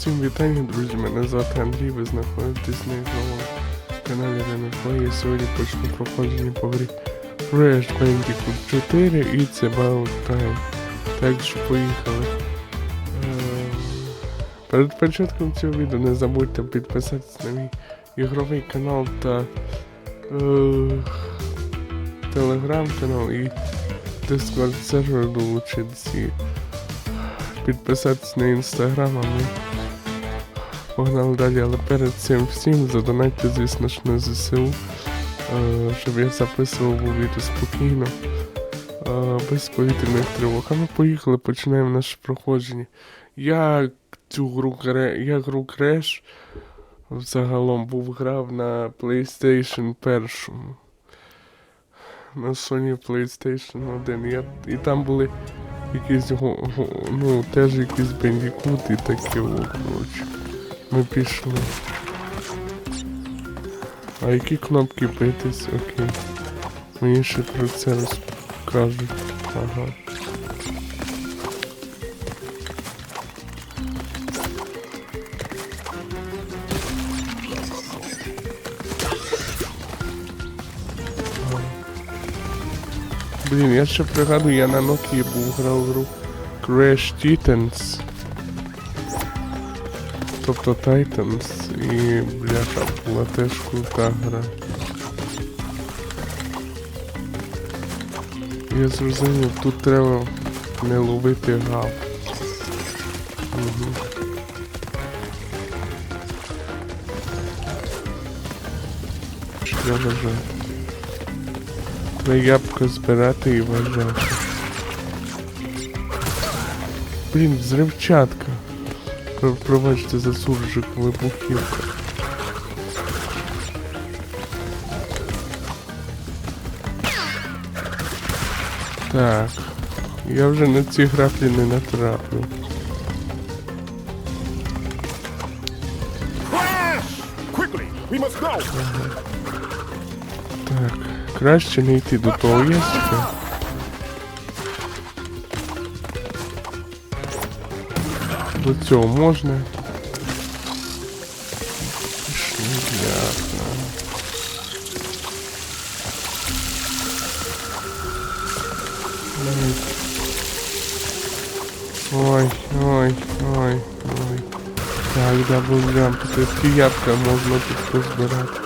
Всім вітання, друзі. Мене звати Андрій, ви знаходитесь на ігровому каналі Ренефлей. Я сьогодні почну проходження по грі Crash Bandicoot 4 і це About Time. Так що поїхали. Ем, Перед початком цього відео не забудьте підписатися на мій ігровий канал та телеграм-канал і Discord сервер долучитися. Підписатись на інстаграм, а ми погнали далі, але перед цим всім задонайте, звісно ж, на ЗСУ, е, щоб я записував відео спокійно, е, без повітряних тривог. А ми поїхали, починаємо наше проходження. Я цю гру я гру Crash взагалом був грав на PlayStation першому. На Sony PlayStation 1. Я, і там були якісь ну, теж якісь бендікути такі, о, коротше. Ми пішли. А які кнопки битись? Окей. Мені ще про це розкажуть. Ага. Блін, я ще пригадую, я на Nokia був грав гру Crash Titans. Тобто Titans і бляха була теж крута гра. Я зрозумів, тут треба не ловити гав. Угу. Я вважаю? На ябко збирати і вважати. Блін, взривчатка. Про- Пробачте за суржик вибухівка. Так. Я вже на ці граплі не натраплю. Так. Краще не йти до того ящика. До цього можна. Пішли. Ой, ой, ой, ой. Так, даблджамп, тут ці ябка можна тут позбирати.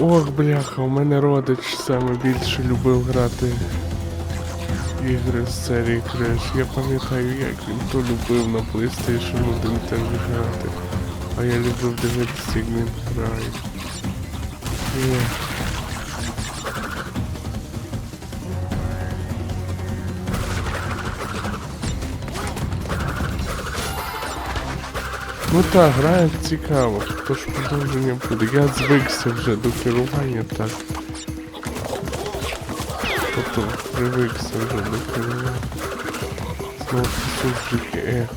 Ох, бляха, у мене родич саме більше любив грати ігри з серії Crash. Я пам'ятаю, як він то любив на PlayStation 1 теж грати. А я любив дивитися, як він грає. Ну так, грає цікаво, то ж продовження буде. Я звикся вже до керування так. Тобто привикся вже до керування. Знову сужики, е.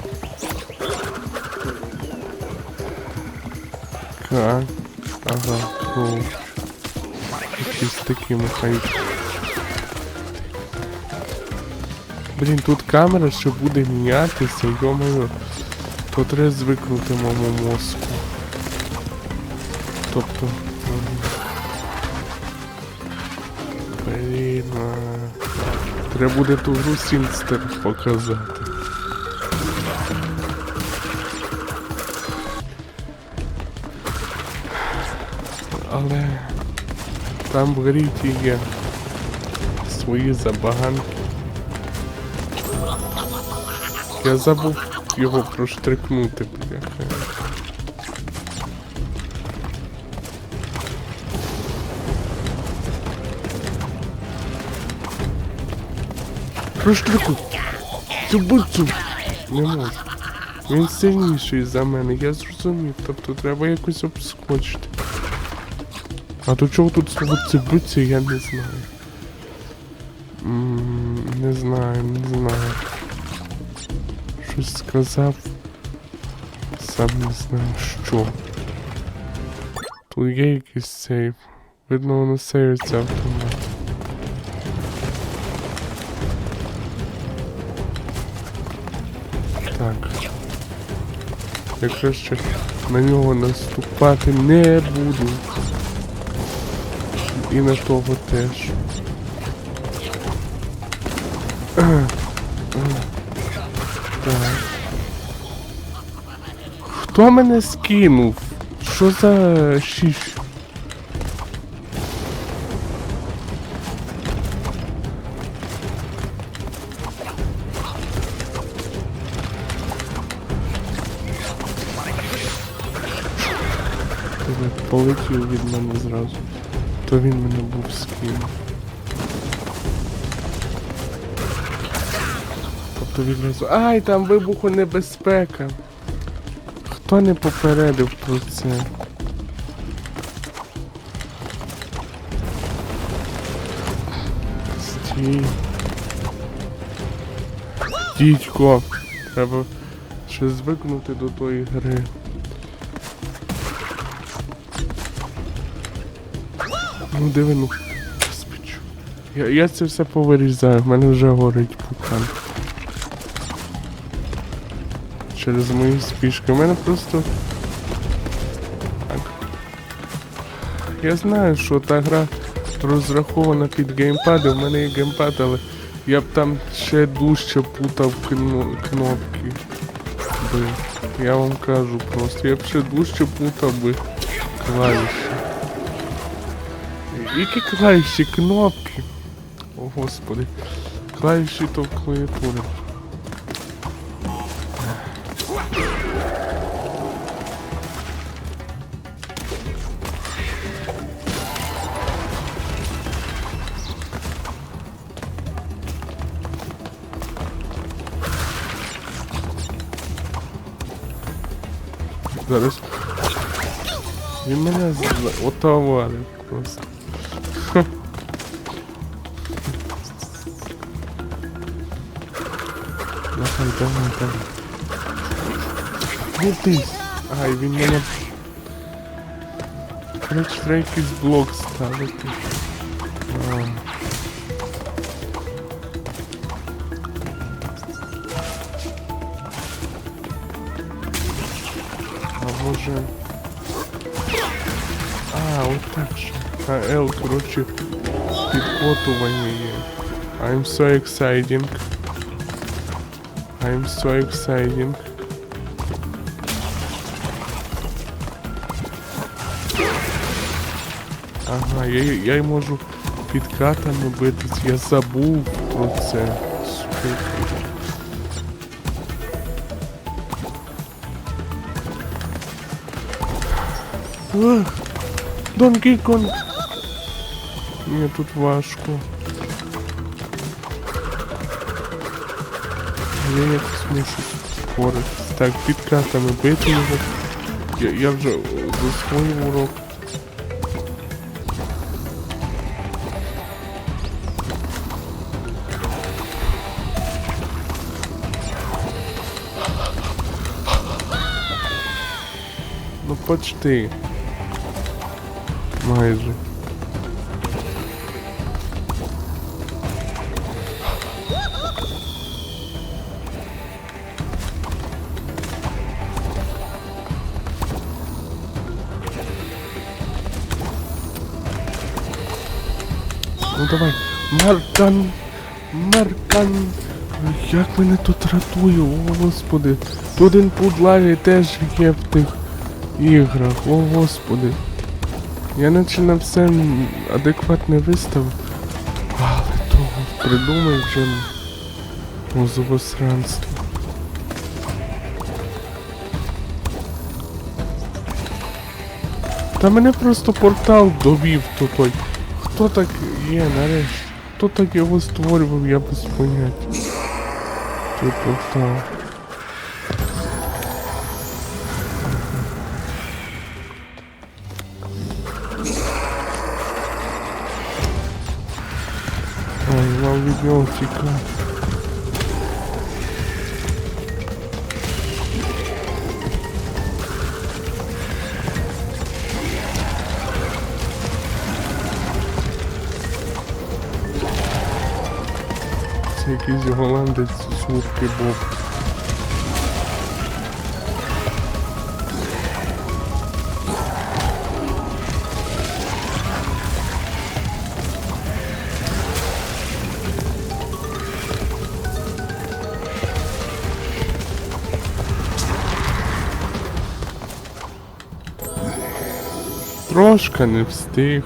Так. Ага, коуч. Якісь такі механіки. Блін, тут камера ще буде мінятися, йо-моє. То треба звикнути моєму мозку. Тобто. Блін. Треба буде ту гру Сінстер показати. Але там в грі є свої забаганки. Я забув його проштрикнути, бляха. Проштрикуй! Цю Не можу. Він сильніший за мене, я зрозумів. Тобто треба якось обскочити. А до чого тут слово цибуці, я не знаю. М, Не знаю, не знаю. Щось сказав. Сам не знаю що. Тут є якийсь сейф. Видно, воно сейвиться автомат. Так. Я краще на нього наступати не буду. І на того теж. Так. Хто мене скинув? Що за шіш? Полетів від мене зразу. То він мене був скинув. Тобто відразу. Ай, там вибухонебезпека. Хто не попередив про це? Стій. Дідько. Треба ще звикнути до тої гри. Ну диви, ну. Господи. Я, я це все повирізаю, в мене вже горить пукан. Через мої спішки. У мене просто. Так. Я знаю, що та гра розрахована під геймпад, у мене є геймпад, але я б там ще дужче путав кно- кнопки. Би. Я вам кажу просто, я б ще дужче путав би клавіші. Які клавіші кнопки? О господи. Клавіші то клавіатури. Зараз. Він мене отоварив просто. Давай, давай. Не ти. Ай, він мене. Короче, треба якийсь блок ставити. А. А може... А, от так же. А L, коротше, підкотування є. I'm so exciting. I'm so exciting. Ага, я, я й можу підкатами битись, я забув про це. Супер. Ах, Донкі Конг. Ні, тут важко. Я якось мушу впоратись. Так, підкатами бити його. Я, я вже засвоїв урок. Ну почти. Майже. Давай. Маркан. Маркан. Як мене тут ратує, о господи. Тут інпут лаги теж є в тих іграх, о господи. Я наче на все адекватне виставив. Але того придумай вже мозовосранство. Та мене просто портал довів то той. Хто так є нарешті? Хто так його створював, я без поняття. Той портал. Ой, вам від нього тікати. якийсь голландець сушки був. Трошка не встиг.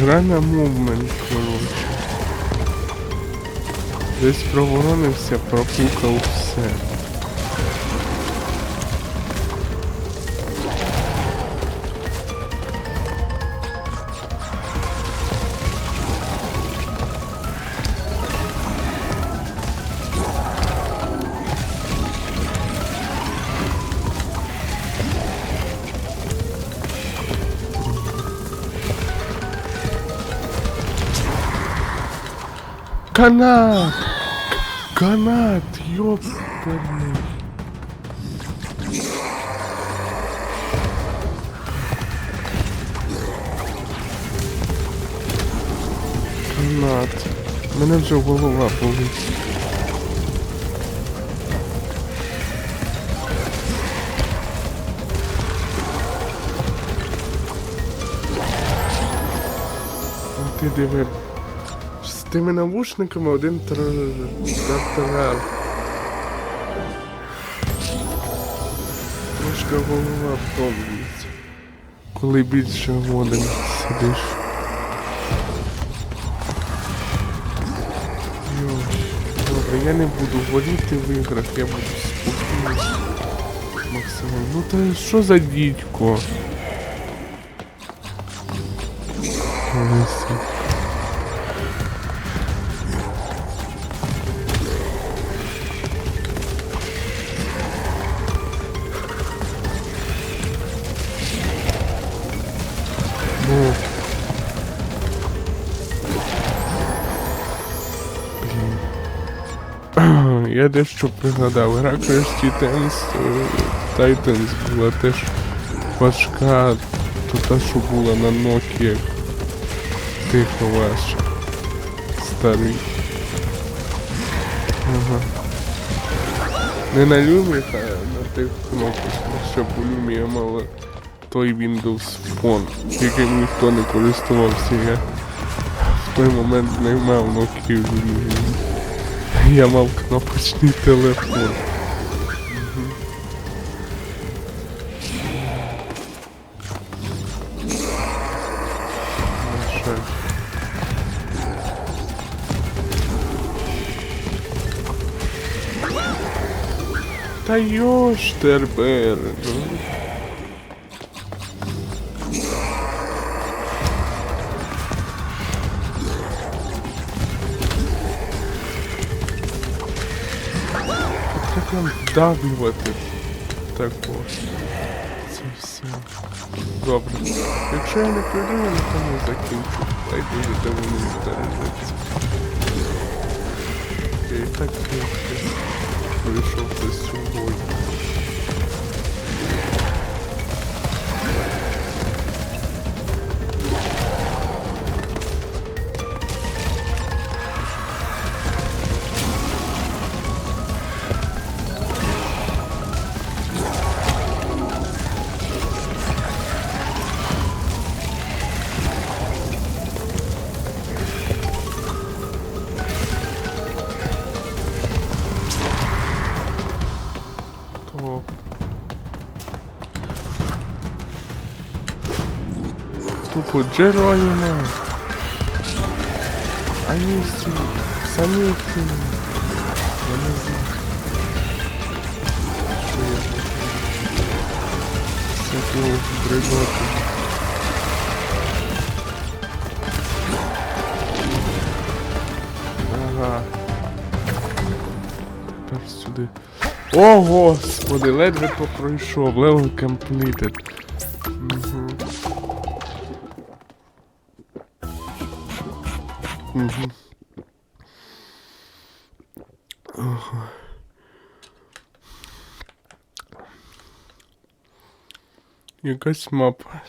Гра на мувмент, коротше. Десь проворонився, пропукав все. Канат! Канат, ёпперный. Канат. Мене вже голова болить. Ти диви. Тими навушниками один трактор. Трошки голова втомлюється. Коли більше годин сидиш. Добре, я не буду горіти в іграх, я буду спокійний. Максимально. Ну та що за дідько? Я дещо пригадав. Гра Crash Titans Titans була теж важка, то та, що була на Nokia. Тихо ваш. Старий. Ага. Не на Lumia, а на тих кнопках. Ще по Lumia мала той Windows Phone, яким ніхто не користувався. Я в той момент не мав Nokia. Я мав кнопочний телефон. Ну? Та йош тербер. Вдавлювати також? Це все. Добре. Якщо я не прийду, я тому закінчу. Та й дуже де вони збережеться. Я і так трохи пройшов десь сьогодні. Тупо герої не. Они всі самі ті. Я не знаю. Що я Ага. Тепер сюди. О, господи, ледве то пройшов. Level completed. Угу. Угу. Ага. Якась мапа.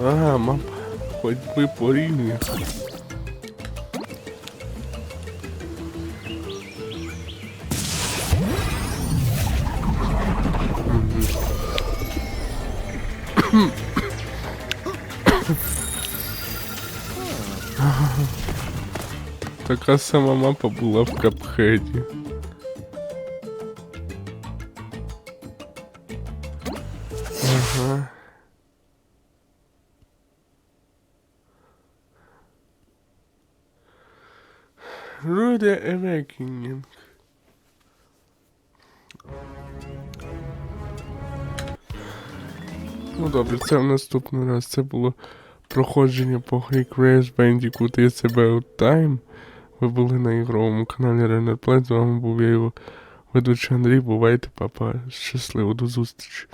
Ага, мапа. Ходьби по рівні. Так така сама мапа була в Капхеді. Ага. Rude Awakening. Ну добре, це в наступний раз. Це було проходження по грі Crash Bandicoot It's About Time. Ви були на ігровому каналі Play. З вами був я його ведучий Андрій. Бувайте, папа. Щасливо до зустрічі.